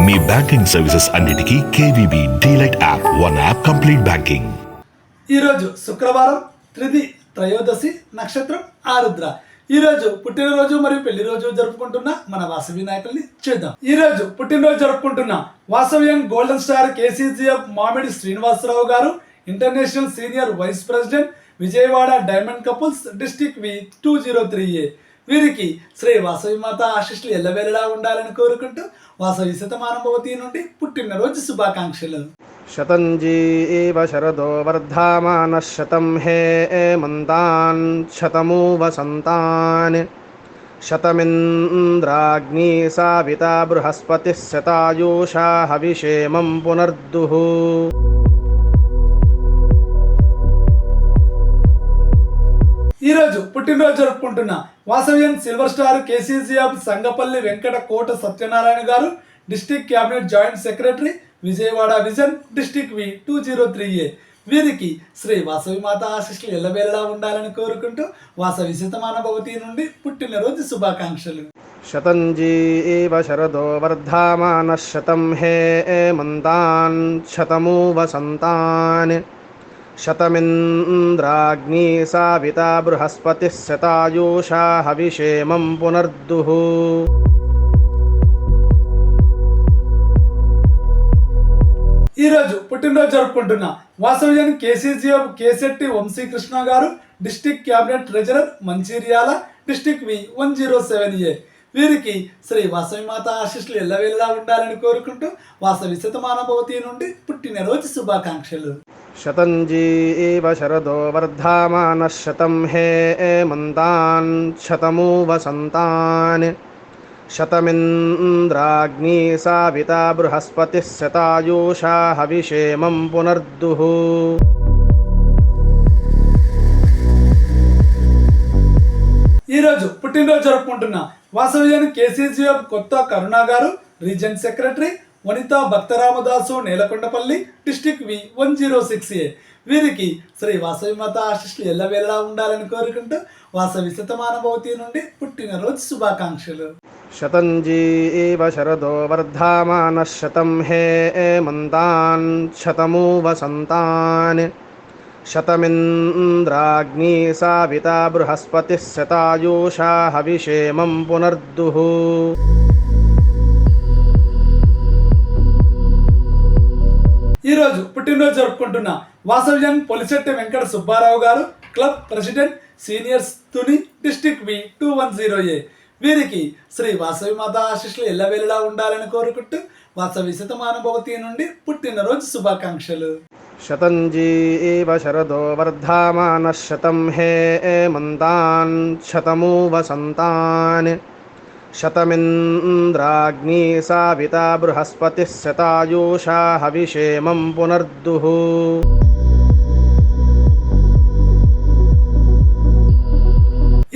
మీ banking services అన్నిటికీ KVB DLite app one app complete banking. ఈరోజు శుక్రవారం త్రిది త్రయోదశి నక్షత్రం ఆరుద్ర. ఈరోజు పుట్టినరోజు మరియు పెళ్ళి రోజు జరుపుకుంటున్న మన వాసవి నాయకుల్ని చూద్దాం. ఈరోజు పుట్టినరోజు జరుపుకుంటున్న వాసవ్యం golden star KCGF Mamidi Srinivasarao garu international senior vice president Vijayawada diamond couples district V two zero three A. వీరికి శ్రీ వాసవి మాత ఆశిష్లు ఎల్లవేళలా ఉండాలని కోరుకుంటూ వాసవి శతమానభవతి నుండి పుట్టినరోజు శుభాకాంక్షలు. శతంజీ శరదో వర్ధమాన శతం హే మంతాన్ శతమూ వసంతాన్ శతమింద్రాగ్ని సావిత బృహస్పతి శతాయూషా హవిషేమం పునర్దుః. ఈరోజు పుట్టినరోజు జరుపుకుంటున్న Vasavyam silver star KCCF Sangapalli Venkata Kota Satyanarayana garu district cabinet joint secretary Vijayawada vision district V two zero three A. వీరికి శ్రీ వాసవి మాత ఆశిష్లు ఎల్లవేళలా ఉండాలని కోరుకుంటూ వాసవి శతమాన భవతి నుండి పుట్టినరోజు శుభాకాంక్షలు. శతంజీ శరదో వర్ధమాన శతం హే మంతాన్ శతమూ వసంతాన్ शतमिन्द्राग्नी साविता बृहस्पतिः शतायुषा हविषेमं पुनर्दुः ఈరోజు పుట్టినరోజు జరుపుకుంటున్న వాసవ్యం K C G F Kesetti Vamsikrishna garu district cabinet treasurer Mancherial district V one zero seven A వీరికి శ్రీ వాసవి మాత ఆశిష్లు ఎల్లవేళలా ఉండాలని కోరుకుంటూ వాసవి శతమాన భవతి నుండి పుట్టినరోజు శుభాకాంక్షలు शतञ्जी एव शरदो वर्धामानः शतं हे एमन्तान् शतमु वसन्तान् शतमिन्द्राग्नी साविता बृहस्पतिः शतायुषा हविषेमं पुनर्दुः ఈరోజు పుట్టినరోజు జరుపుకుంటున్న వాసవ్యాన్ని కేసీజీఎఫ్ కొత్త కరుణ గారు reason secretary Vanitha Bhaktaramadasu Nelakondapalli district V one zero six A. వీరికి శ్రీ వాసవి మాత ఆశిష్లు ఎల్లవేళలా ఉండాలని కోరుకుంటూ వాసవి శతమానభవతి నుండి పుట్టినరోజు శుభాకాంక్షలు. శతంజీ శరదో వర్ధమాన శతం హే మంతాన్ శతమూ వసంతాన్ శతమింద్రాగ్ని సావిత బృహస్పతి శతాయూషా హవిషేమం పునర్దుహు ఈరోజు పుట్టినరోజు జరుపుకుంటున్న వాసవ్యం Polisetti Venkata Subbarao garu club president seniors Tuni district V two one zero A. వీరికి శ్రీ వాసవి మాత ఆశిష్లు ఎల్లవేళలా ఉండాలని కోరుకుంటూ వాసవి శతమానుభవతి నుండి పుట్టినరోజు శుభాకాంక్షలు. శతంజీ ఏవ శరదో వర్ధమాన శతం హే మంతాన్ శతము వసంతాన్ शतमिन्द्राग्नी साविता बृहस्पतिः शतायुषा हविषेमं पुनर्दुः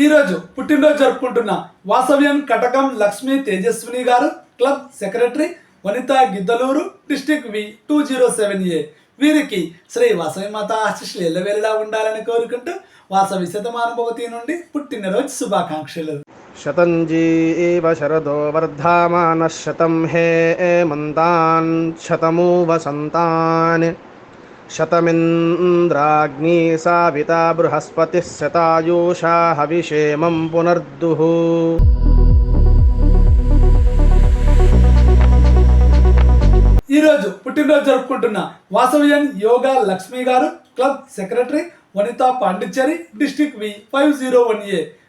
ఈరోజు పుట్టినరోజు జరుపుకుంటున్న వాసవ్యం Katakam Lakshmi Tejaswini garu club secretary Vanitha Giddalur district V two zero seven A వీరికి శ్రీ వాసవి మాత ఆశిష్లు ఎల్లవేళలా ఉండాలని కోరుకుంటూ వాసవి శతమాన భవతి నుండి పుట్టినరోజు శుభాకాంక్షలు शतञ्जी एव शरदो वर्धामानः शतं हे एमन्तान् शतमु वसन्तान् शतमिन्द्राग्नी साविता बृहस्पतिः शतायुषा हविषेमं पुनर्दुः ఈరోజు పుట్టినరోజు జరుపుకుంటున్న Vasavyan Yoga Lakshmi garu club secretary Vanitha Pondicherry district V five zero one A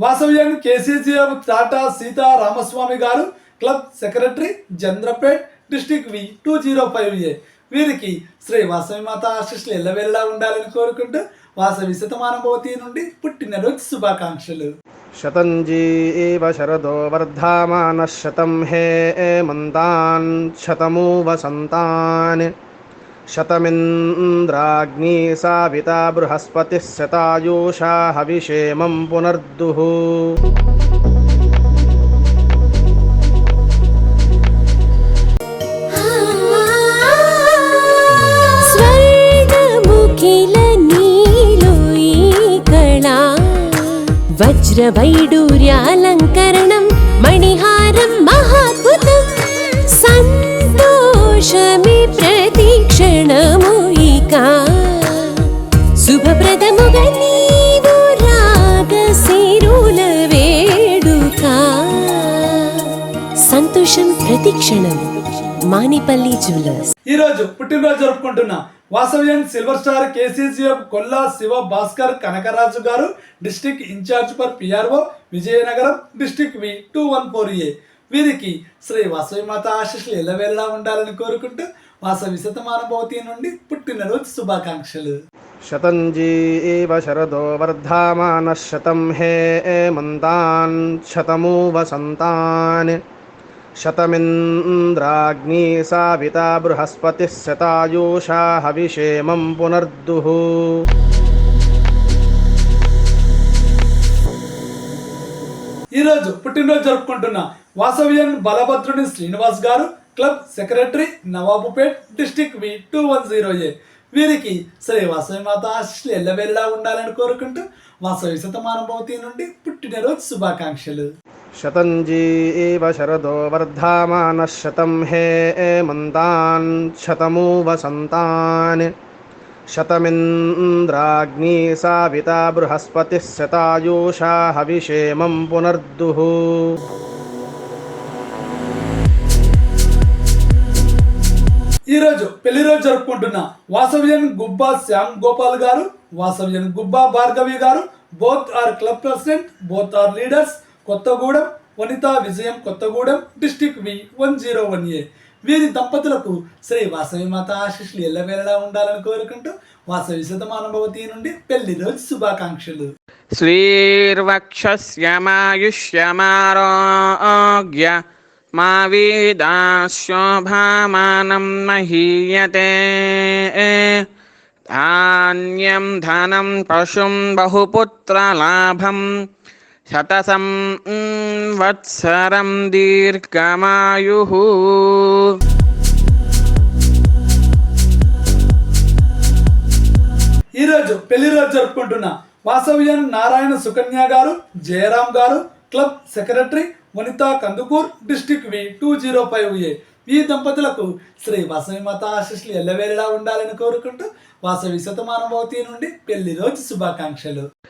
వాసవ్యం KCGM Tata Seetha Ramaswamy garu club secretary Chandrapet district V two zero five A. వీరికి శ్రీ వాసవి మాత ఆశిష్లు ఎల్లవెల్లా ఉండాలని కోరుకుంటూ వాసవి శతమానభవతి నుండి పుట్టినరోజు శుభాకాంక్షలు. శతంజీవ శరదో వర్ధామాన శతం హే మంతాన్ శతమూ వసంతాన్ శతమింద్రాగ్నీ సావితా బృహస్పతిः శతాయూషా హవిషేమం పునర్దుః. స్వర్గముఖిల సంతోషం ప్రతిక్షణం మానిపల్లి జ్యువెలర్స్. ఈరోజు పుట్టినరోజు జరుపుకుంటున్న Vasavyam silver star KCCF Kolla Siva Bhaskar Kanakaraju garu district in charge for PRO Vizianagaram district V two one four A. వీరికి శ్రీ వాసవి మాత ఆశీస్సులు ఎల్లవేళలా ఉండాలని కోరుకుంటూ వాసవి శతమానభవతి నుండి పుట్టినరోజు శుభాకాంక్షలు. శతంజీవ శరదో వర్ధమానः శతం హే మంతాన్ శతమూ వసంతాన్ శతమింద్రాగ్నీ సావితా బృహస్పతి శతాయూషా హవిషేమం పునర్దుః. ఈరోజు పుట్టినరోజు జరుపుకుంటున్న Vasavyan Balabhadruni Srinivas garu club secretary Nawabpet district V two one zero A. వీరికి శ్రీ వాసవి మాత ఆశలు ఎల్లవెల్లా ఉండాలని కోరుకుంటూ వాసవి శతమానభవతి నుండి పుట్టినరోజు శుభాకాంక్షలు. శతంజీవ శరదో వర్ధమానः శతం హే మంతాన్ శతమూ వసంతాన్ శతమింద్రాగ్నీ సావితా బృహస్పతిः శతాయూషా హవిషేమం పునర్దుః. ఈరోజు పెళ్ళి రోజు జరుపుకుంటున్న వాసవ్యన్ గుబ్బా శ్యామ్ గోపాల్ గారు Vasavyan Gubba Bhargavi garu both are club president both are leaders Kothagudem Vanitha Vijayam Kothagudem district V one zero one A. వీరి దంపతులకు శ్రీ వాసవి మాత ఆశీస్సులు ఎల్లవేళలా ఉండాలని కోరుకుంటూ వాసవి శతమానుభవతి నుండి పెళ్ళి రోజు శుభాకాంక్షలు. శ్రీర్వక్షమాయుష్యమారోగ్య మా వీదాశోభామానం మహీయతే. ధాన్యం ధనం పశుం బహుపుత్రలాభం శతసం వత్సరం దీర్ఘమాయు. ఈరోజు పెళ్ళి రోజు జరుపుకుంటున్న వాసవ్యన్ Narayana Sukanya garu Jayaram garu club secretary Vanitha Kandukur district V two zero five A. ఈ దంపతులకు శ్రీ వాసవి మాత ఆశిష్లు ఎల్లవేళలా ఉండాలని కోరుకుంటూ వాసవి శతమానభవతి నుండి పెళ్ళి రోజు శుభాకాంక్షలు.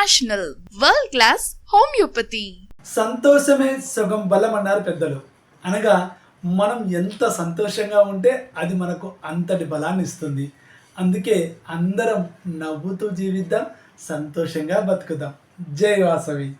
Homeocare వరల్డ్ క్లాస్ హోమియోపతి సంతోషమే సుగం బలం అన్నారు పెద్దలు. అనగా మనం ఎంత సంతోషంగా ఉంటే అది మనకు అంతటి బలాన్ని ఇస్తుంది. అందుకే అందరం నవ్వుతూ జీవిద్దాం సంతోషంగా బతుకుదాం. జై వాసవి.